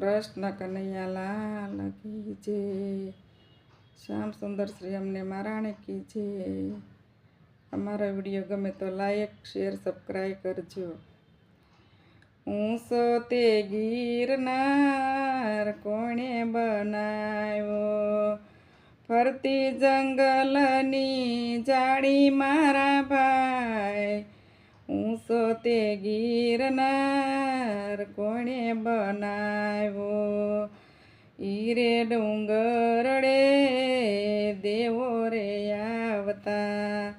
કૃષ્ણ કનૈયા લાલ કી જે શ્યામ સુંદર શ્રી અમને મારાણે કી જે અમારા વીડિયો ગમે તો લાઈક શેર સબસ્ક્રાઈબ કરજો. ઊંસો તે ગીરનાર કોણે બનાવ્યો? ફરતી જંગલની જાળી મારા ભાઈ ઊંસો તે ગીરનાર કોણે બનાવ્યો? ઈરે ડુંગરડે દેવો રે આવતા.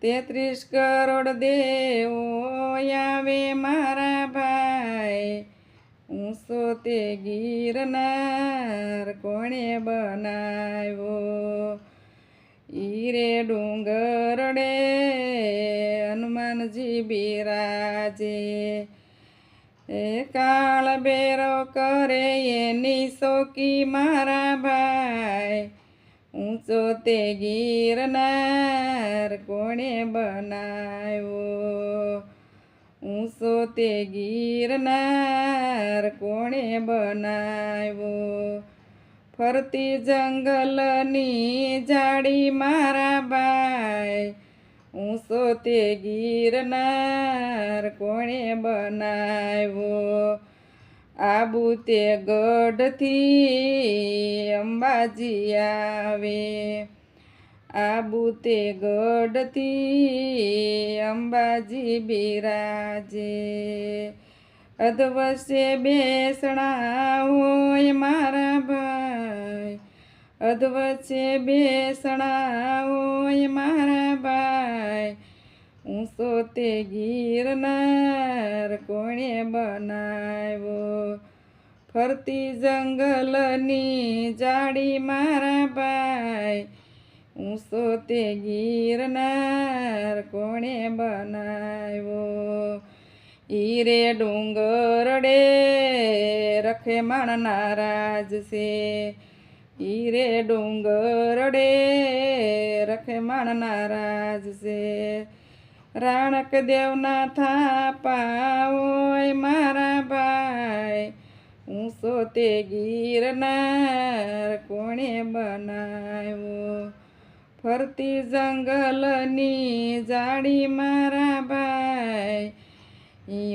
તેત્રીસ કરોડ દેવો આવે મારા ભાઈ. ઊંસો તે ગીરનાર કોણે બનાવ્યો? ઈરે ડુંગરડે હનુમાનજી બિરાજે. એ કાળ બેરો કરે એની સોકી મારા ભાઈ. ઊંચો તે ગીરનાર કોણે બનાવ્યો? ઊંચો તે ગીરનાર કોણે બનાવ્યો? ફરતી જંગલની જાડી મારા બાઈ ઊંચો તે ગીરનાર કોણે બનાવ્યો? આબુ તે ગઢથી અંબાજી આવે. આબુ તે ગઢથી અંબાજી બિરાજે. અધવશે બેસણા હોય મારા ભાઈ અધવચ્ચે બેસણા હોય મારા ભાઈ. ઊંસો તે ગીરનાર કોણે બનાવ્યો? ફરતી જંગલની જાડી મારા ભાઈ. ઊંસો તે ગીરનાર કોણે બનાવ્યો? ઈરે ડુંગરડે રખે માણના રાજ છે. ઈરે ડુંગરડે રખે માણના રાજ છે. રાણક દેવના થાપા હોય મારા ભાઈ ઊંસો તે ગીરનાર કોણે બનાવ્યો? ફરતી જંગલની જાડી મારા ભાઈ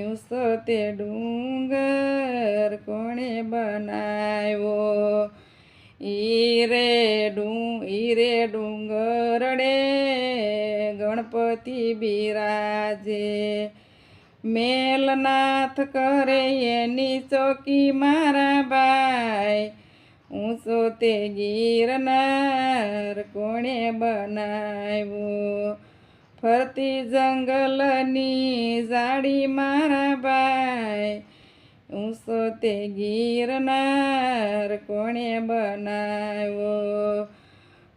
ઊંસો તે ડુંગર કોણે બનાવ્યો? ઈરે ડું ઈરે ડુંગરડે ગણપતિ બિરાજે. મેલનાથ કરે એની ચોકી મારા ભાઈ. ઊંચો તે ગીરનાર કોણે બનાવ્યો? ફરતી જંગલની જાડી મારા ભાઈ. ઊંચો તે ગીરનાર કોણે બનાવ્યો?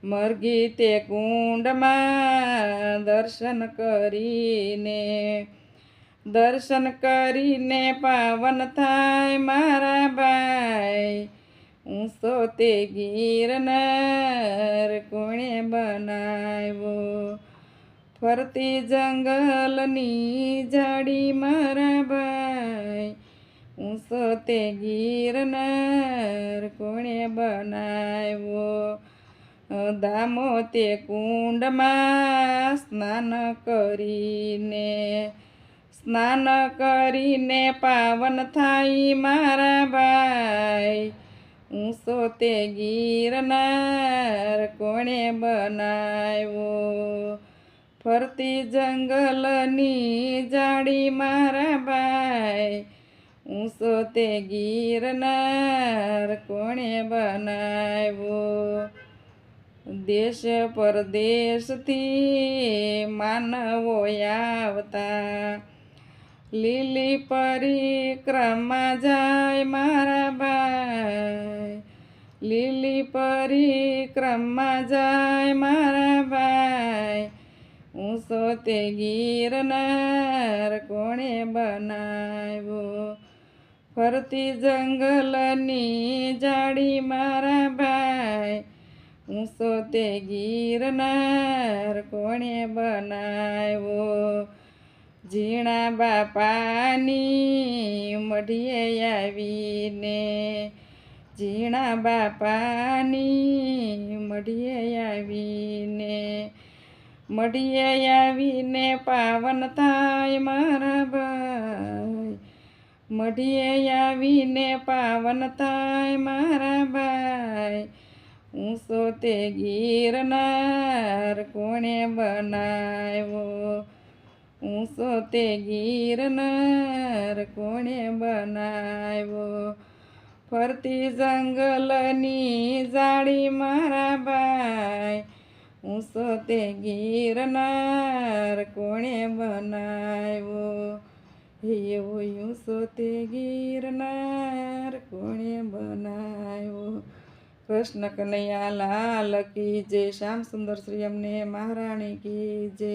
મરઘી તે કુંડમાં દર્શન કરીને દર્શન કરીને પાવન થાય મારા ભાઈ. ઊંચો તે ગીરનાર કોણે બનાવ્યો? ફરતી જંગલની જાડી મારા ભાઈ. ઊંચો તે ગીરનાર કોણે બનાવ્યો દામો તે કુંડમાં સ્નાન કરીને સ્નાન કરીને પાવન થાય મારા ભાઈ ઊંચો તે ગીરનાર કોણે બનાવ્યો ફરતી જંગલની જાડી મારા ભાઈ ઊંચો તે ગીરનાર કોણે બનાવ્યો? દેશ પરદેશથી માનવો આવતા. લીલી પરિક્રમા જાય મારા ભાઈ. લીલી પરિક્રમા જાય મારા ભાઈ. ઊંચો તે ગીરનાર કોણે બનાવ્યો? ફરતી જંગલની જાડી મારા ભાઈ. ઊંચો તે ગીરનાર કોણે બનાવ્યો? ઝીણા બાપાની મઢીએ આવીને, ઝીણા બાપાની મઢીએ આવીને મઢીએ આવીને પાવન થાય મારા ભાઈ. મઢીએ આવીને પાવન થાય મારા ભાઈ. ઊંસો તે ગીરનાર કોણે બનાવ્યો? ઊંસો તે ગીરનાર કોણે બનાવ્યો? ફરતી જંગલની જાળી મારા ભાઈ. ઊંસો તે ગીરનાર કોણે બનાવ્યો? એવો ઊંસો તે ગીરનાર કોણે બનાવ્યો કૃષ્ણ કનૈયા લાલ કી જય, શ્યામ સુંદર શ્રી અમને મહારાણી કી જય.